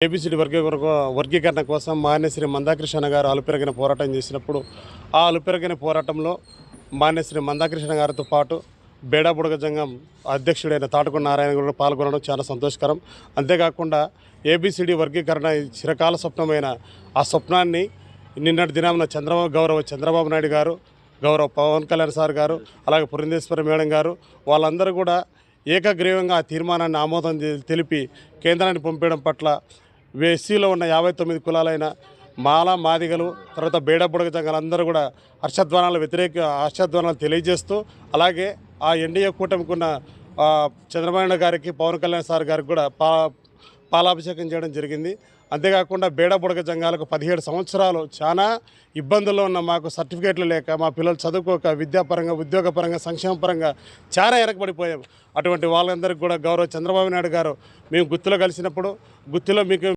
A B C D వర్గీకరణ వర్గీకరణ కోసం మాన్యశ్రీ మందాకృష్ణ గారు అలుపెరగిన పోరాటం చేసినప్పుడు ఆ అలుపెరగిన పోరాటంలో మాన్యశ్రీ మందాకృష్ణ గారితో పాటు బేడాబుడగ జంగం అధ్యక్షుడైన తాటుకొండ నారాయణ గారు పాల్గొనడం చాలా సంతోషకరం. అంతేకాకుండా ఏబిసిడి వర్గీకరణ చిరకాల స్వప్నమైన ఆ స్వప్నాన్ని నిన్నటి దినాన చంద్రబాబు గౌరవ చంద్రబాబు నాయుడు గారు గౌరవ పవన్ కళ్యాణ్ సార్ గారు అలాగే పురంధేశ్వర మేడం గారు వాళ్ళందరూ కూడా ఏకగ్రీవంగా ఆ తీర్మానాన్ని ఆమోదం తెలిపి కేంద్రాన్ని పంపించడం పట్ల ఎస్సీలో ఉన్న యాభై తొమ్మిది కులాలైన మాల మాదిగలు తర్వాత బేడబుడగ జంగలందరూ కూడా హర్షధ్వానాలు వ్యతిరేక హర్షధ్వానాలు తెలియజేస్తూ అలాగే ఆ ఎన్డీఏ కూటమికున్న చంద్రబాబు నాయుడు గారికి పవన్ కళ్యాణ్ సార్ గారికి కూడా పా పాలాభిషేకం చేయడం జరిగింది. అంతేకాకుండా బేడబుడగ జంగాలకు పదిహేడు సంవత్సరాలు చాలా ఇబ్బందుల్లో ఉన్న మాకు సర్టిఫికేట్లు లేక మా పిల్లలు చదువుకోక విద్యాపరంగా ఉద్యోగపరంగా సంక్షేమపరంగా చాలా వెనకబడిపోయాం అటువంటి వాళ్ళందరికీ కూడా గౌరవ చంద్రబాబు నాయుడు గారు మేము గుర్తులో కలిసినప్పుడు గుత్తిలో మీకు